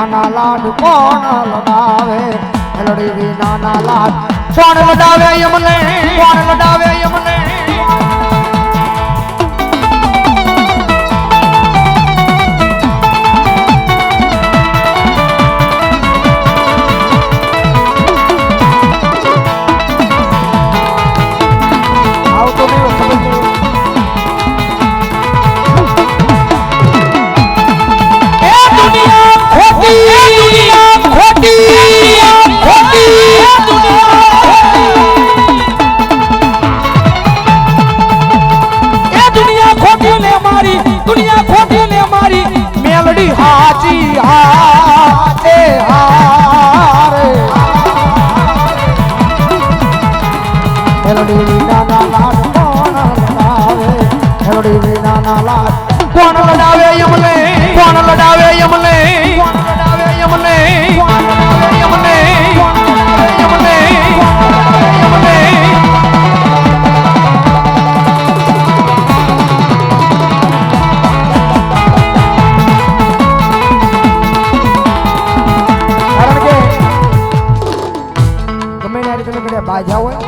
நானாலாடு போனால் டாவே என்னுடைய வீணானாலாடு போனலடாவே யமுனே. போனலடாவே யமுனே. હાચી હા એ હારે મેલડી વિના ના લાડ કોણ લડાવે મેલડી વિના લાડ કોણ લડાવે એમને કોણ લડાવે એમને ગમે ત્યારે બાજા હોય.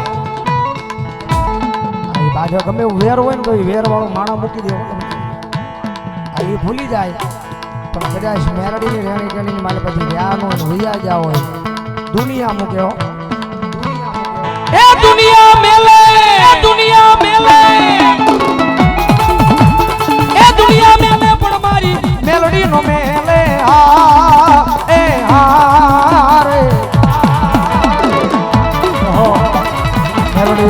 બાજા ગમે વેર હોય ને તો એ વેર વાળો માણા મૂકી દેવો આ એ ભૂલી જાય. પણ કદાચ મેરડીની રેણી કરીને મારે પછી વ્યાનો વૈયા જા હોય દુનિયા મૂકે એ દુનિયા મેલે! દુનિયા મેલે! એ દુનિયા મેલે પણ મારી મેલડી નો મેલે.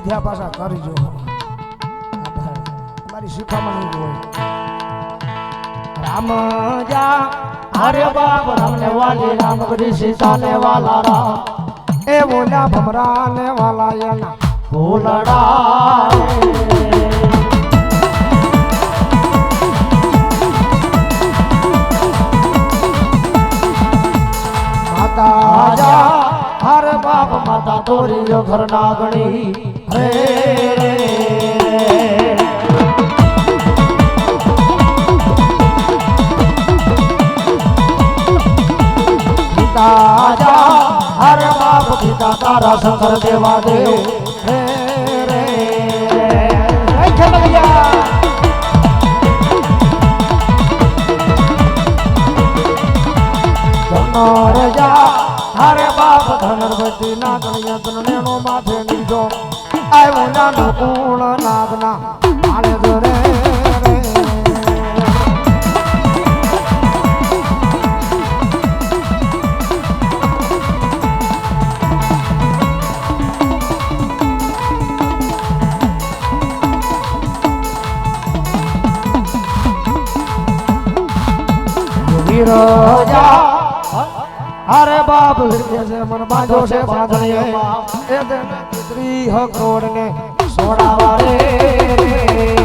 કીધા પાછા કરજો. તમારી શીખામણી હોય. રામ જા હરે બાપ, રામને વાલી, રામ કરી સીતા ને વાલા રામ એ બોલ્યા ભમરા વાલા એના ભૂલડા માતા હર બાપ, માતા તોરી ઘર નાગણી પિતા તારા શંકર દેવા દે રે રે જય ખેલૈયા જમનાર જા હરે બાપ ધનરવતી ના ગણયંત્ર નેનો માથે નીજો આવ્યો નાનો કુણ નાગના આણે રે વિરજા અરે બાપ છે મન બાંધો છે બાંધણીએ એ દે સ્ત્રી હકોડ ને સોડાવા રે.